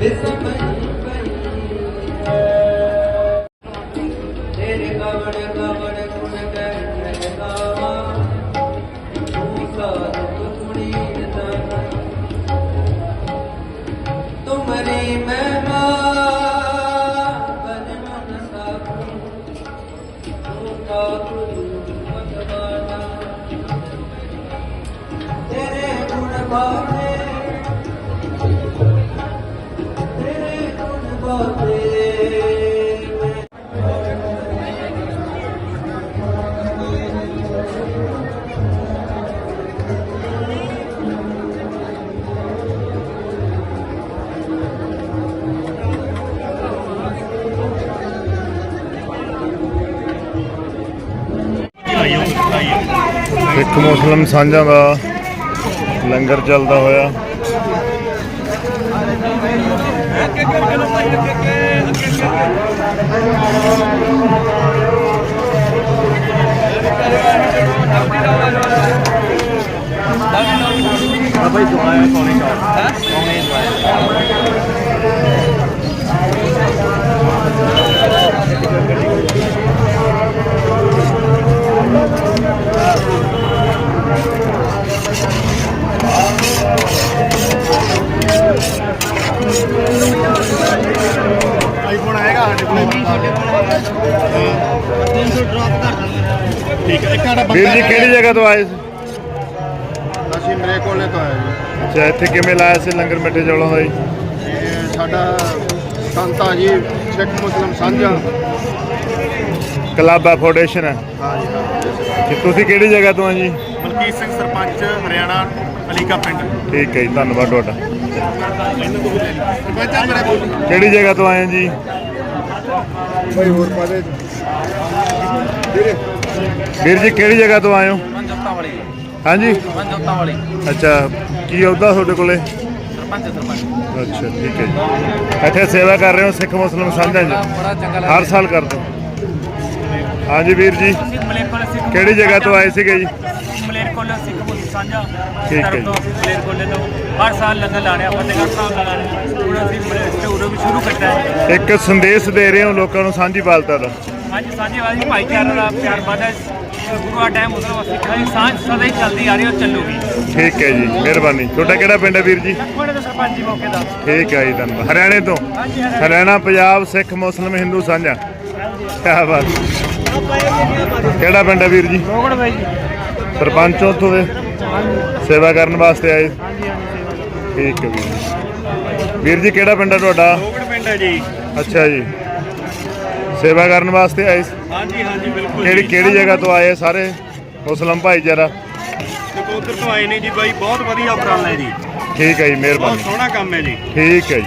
ਬਿਸਮ ਤੇਰੇ ਕਵੜ ਕਵੜ ਗੁਣ ਗਾਵੇ ਤੇਰੇ ਗੁਣ ਗਾਵੇ ਸਿੱਖ ਮੁਸਲਮ ਸਾਂਝਾਂ ਦਾ ਲੰਗਰ ਚੱਲਦਾ ਹੋਇਆ। ਆਈਫੋਨ ਆਏਗਾ ਸਾਡੇ ਕੋਲ ਸਾਡੇ ਕੋਲ 300 ਡ੍ਰੌਪ ਕਰ ਦਾਂਗੇ ਠੀਕ ਹੈ ਇੱਕ ਸਾਡਾ ਵੀਰ ਜੀ ਕਿਹੜੀ ਜਗ੍ਹਾ ਤੋਂ ਆਏ ਸੀ? ਅਸੀਂ ਮਰੇ ਕੋਲੇ ਤੋਂ ਆਏ ਜੀ। ਅੱਛਾ ਇੱਥੇ ਕਿਵੇਂ ਲਾਇਆ ਸੀ ਲੰਗਰ ਮਿੱਠੇ ਚੌਲਾਂ ਦਾ ਜੀ? ਇਹ ਸਾਡਾ ਸੰਤਾ ਜੀ ਸਿੱਖ ਮੁਸਲਮ ਸਾਂਝਾ ਕਲਾਬਾ ਫਾਊਂਡੇਸ਼ਨ ਹੈ। ਹਾਂ ਜੀ ਹਾਂ ਤੇ ਤੁਸੀਂ ਕਿਹੜੀ ਜਗ੍ਹਾ ਤੋਂ ਆ ਜੀ? ਮਲਕੀਤ ਸਿੰਘ ਸਰਪੰਚ ਹਰਿਆਣਾ ਅਲੀਕਾ ਪਿੰਡ। ਠੀਕ ਹੈ ਜੀ ਧੰਨਵਾਦ ਤੁਹਾਡਾ। ਸਰਪੰਚਾ ਮੇਰੇ ਕੋਲ ਕਿਹੜੀ ਜਗ੍ਹਾ ਤੋਂ ਆਏ ਜੀ? ਭਾਈ ਹੋਰ ਪਾ ਦੇ। ਵੀਰੇ ਵੀਰ ਜੀ ਕਿਹੜੀ ਜਗ੍ਹਾ ਤੋਂ ਆਏ ਹੋ? ਪੰਜੋਤਾਂ ਵਾਲੀ ਹਾਂਜੀ? ਪੰਜੋਤਾਂ ਵਾਲੀ ਅੱਛਾ ਕੀ ਅਹੁਦਾ ਤੁਹਾਡੇ ਕੋਲੇ? ਸਰਪੰਚ ਸਰਪੰਚ। ਅੱਛਾ ਠੀਕ ਹੈ ਜੀ। ਇੱਥੇ ਸੇਵਾ ਕਰ ਰਹੇ ਹੋ ਸਿੱਖ ਮੁਸਲਮ ਸਾਂਝਾਂ ਜੀ। ਹਰ ਸਾਲ ਕਰਦੇ ਹਾਂਜੀ ਵੀਰ ਜੀ। ਕਿਹੜੀ ਜਗ੍ਹਾ ਤੋਂ ਆਏ ਸੀਗੇ ਜੀ? ਮਲੇਰਕੋਲ ਸਿੱਖ ਮੁਸਲਮ ਸਾਂਝਾ। ਠੀਕ ਹੈ ਮਲੇਰਕੋਲ ਤੋਂ ਹਰ ਸਾਲ ਲੰਗਰ ਲਾ ਰਹੇ ਆ ਫਤਿਹਗੜ੍ਹ ਸਾਹਿਬ ਲਾ ਰਹੇ ਆ। ਹੁਣ ਅਸੀਂ ਸ਼ੁਰੂ ਕੀਤਾ ਹੈ ਇੱਕ ਸੰਦੇਸ਼ ਦੇ ਰਹੇ ਹੋ ਲੋਕਾਂ ਨੂੰ ਸਾਂਝੀ ਬਾਲਤਾ ਦਾ। ਅੱਜ ਸਾਂਝੇਵਾਦੀ ਭਾਈਚਾਰੇ ਦਾ ਪਿਆਰ ਵਧਾ ਗੁਰੂ ਆ ਟਾਈਮ ਮੁਸਲਮਾਨ ਸਿੱਖਾਂ ਦੀ ਸਾਂਝ ਸਦਾ ਹੀ ਚੱਲਦੀ ਆ ਰਹੀ ਹੈ ਉਹ ਚੱਲੂਗੀ। ਠੀਕ ਹੈ ਜੀ ਮਿਹਰਬਾਨੀ। ਤੁਹਾਡਾ ਕਿਹੜਾ ਪਿੰਡ ਹੈ ਵੀਰ ਜੀ? ਕੋੜੇ ਦੇ ਸਰਪੰਚ ਜੀ ਮੌਕੇ ਦਾ। ਠੀਕ ਹੈ ਜੀ ਧੰਨਵਾਦ। ਹਰਿਆਣੇ ਤੋਂ? ਹਾਂਜੀ ਹਰਿਆਣਾ। ਹਰਿਆਣਾ ਪੰਜਾਬ ਸਿੱਖ ਮੁਸਲਮ ਹਿੰਦੂ ਸਾਂਝਾ। ਕਿਆ ਬਾਤ। ਕਿਹੜਾ ਪਿੰਡ ਹੈ ਵੀਰ ਜੀ? ਰੋਗੜ ਬਾਈ ਜੀ। ਸਰਪੰਚ ਹੋ ਉੱਥੋਂ ਦੇ? ਸੇਵਾ ਕਰਨ ਵਾਸਤੇ ਆਏ? ਹਾਂਜੀ ਹਾਂਜੀ ਠੀਕ ਹੈ ਵੀਰ ਜੀ। ਵੀਰ ਜੀ ਕਿਹੜਾ ਪਿੰਡ ਹੈ ਤੁਹਾਡਾ? ਹੈ ਜੀ। ਅੱਛਾ ਜੀ। ਸੇਵਾ ਕਰਨ ਵਾਸਤੇ ਆਏ ਸੀ? ਹਾਂਜੀ ਹਾਂਜੀ ਬਿਲਕੁਲ ਕਿਹੜੀ ਕਿਹੜੀ ਜਗ੍ਹਾ ਤੋਂ ਆਏ ਸਾਰੇ? ਮੁਸਲਮ ਭਾਈਚਾਰਾ ਨਕੋਦਰ ਤੋਂ ਆਏ ਨੇ ਜੀ ਬਾਈ ਬਹੁਤ ਵਧੀਆ ਉਪਰਾਲਾ ਹੈ ਜੀ। ਠੀਕ ਹੈ ਜੀ ਬਹੁਤ ਮਿਹਰਬਾਨੀ ਸੋਹਣਾ ਕੰਮ ਹੈ ਜੀ। ਠੀਕ ਹੈ ਜੀ।